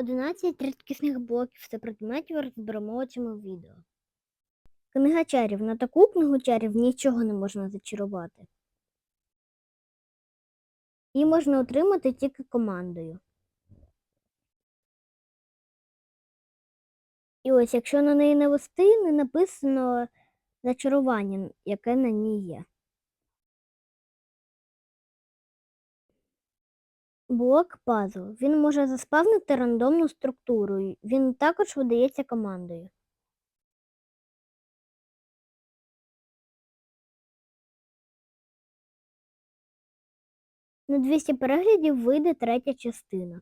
11 рідкісних блоків та предметів розберемо у цьому відео. Книга чарів. На таку книгу чарів нічого не можна зачарувати. Її можна отримати тільки командою. І ось, якщо на неї навести, не написано зачарування, яке на ній є. Блок пазл. Він може заспавнити рандомну структуру. Він також видається командою. На 200 переглядів вийде третя частина.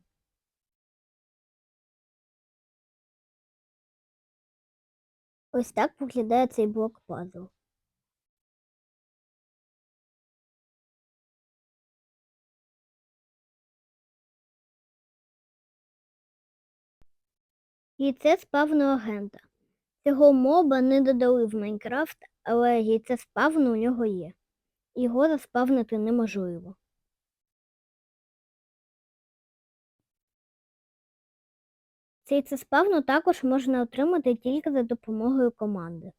Ось так виглядає цей блок пазл. Яйце спавну агента. Цього моба не додали в Майнкрафт, але яйце спавну у нього є. Його заспавнити неможливо. Це спавну також можна отримати тільки за допомогою команди.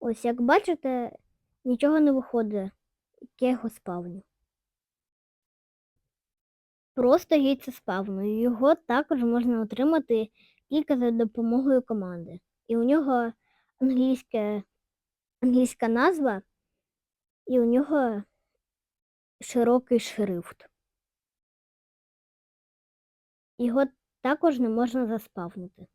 Ось як бачите, нічого не виходить, як його спавню. Просто яйце спавну. і Його також можна отримати тільки за допомогою команди. І у нього англійська, англійська назва, і у нього широкий шрифт. Його також не можна заспавнити.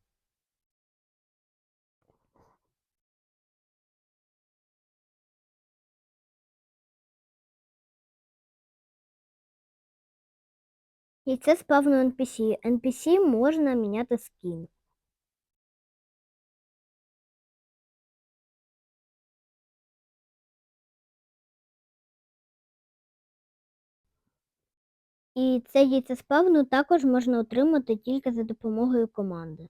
Яйце спавну NPC. NPC можна міняти скін. І це яйце спавну також можна отримати тільки за допомогою команди.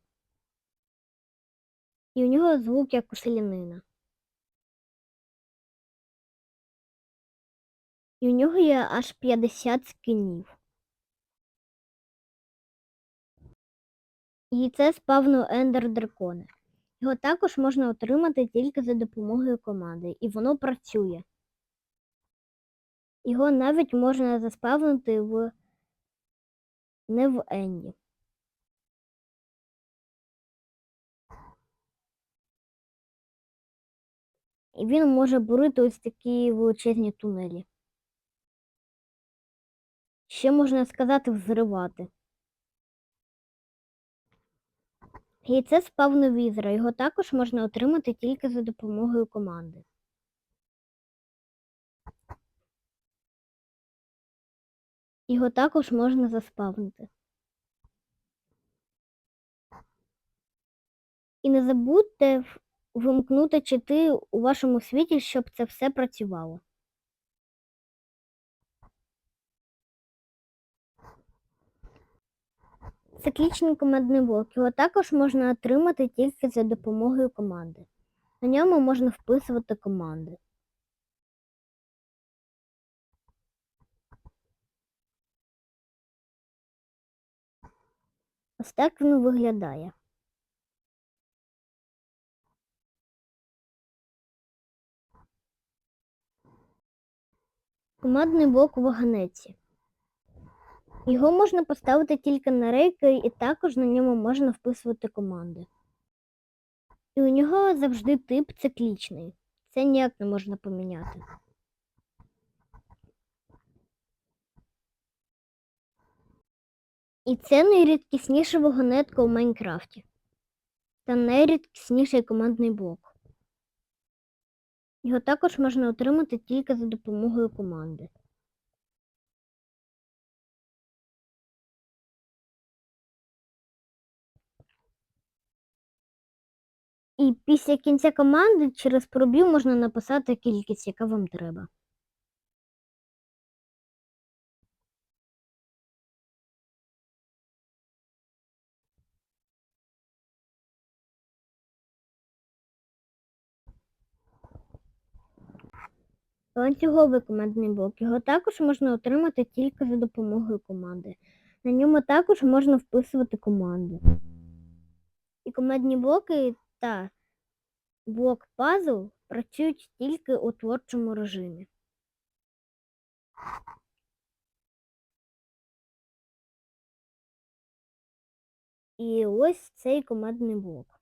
І у нього звук як у селянина. І у нього є аж 50 скинів. Яйце спавну Ендер Дракони. Його також можна отримати тільки за допомогою команди, і воно працює. Його навіть можна заспавнити в не в Енді. І він може бурити ось такі величезні тунелі. Ще можна сказати взривати. Яйце візера. Його також можна отримати тільки за допомогою команди. Його також можна заспавнити. І не забудьте вимкнути чити у вашому світі, щоб це все працювало. Циклічний командний блок. Його також можна отримати тільки за допомогою команди. На ньому можна вписувати команди. Ось так він виглядає. Командний блок у вагонеці. Його можна поставити тільки на рейки, і також на ньому можна вписувати команди. І у нього завжди тип циклічний. Це ніяк не можна поміняти. І це найрідкісніша вагонетка у Майнкрафті. Та найрідкісніший командний блок. Його також можна отримати тільки за допомогою команди. І після кінця команди через пробіл можна написати кількість, яка вам треба. Ланцюговий командний блок. Його також можна отримати тільки за допомогою команди. На ньому також можна вписувати команди. І командні блоки та блок пазл працюють тільки у творчому режимі. І ось цей командний блок.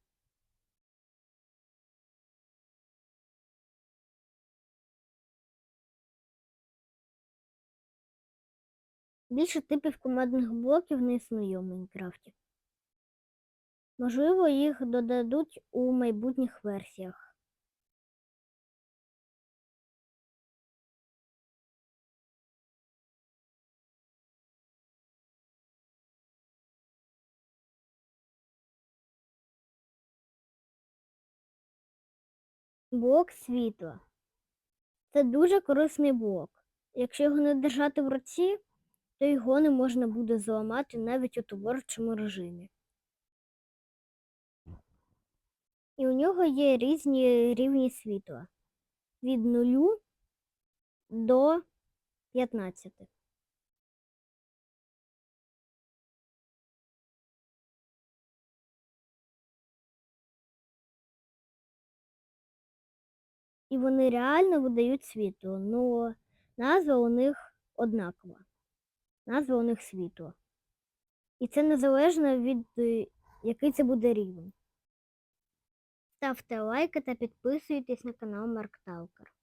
Більше типів командних блоків не існує у Майнкрафті. Можливо, їх додадуть у майбутніх версіях. Блок світла. Це дуже корисний блок. Якщо його не держати в руці, то його не можна буде зламати навіть у творчому режимі. І у нього є різні рівні світла від 0 до 15. І вони реально видають світло, але назва у них однакова. Назва у них світло. І це незалежно від е, який це буде рівень. Ставте лайки та підписуйтесь на канал Марк Талкер.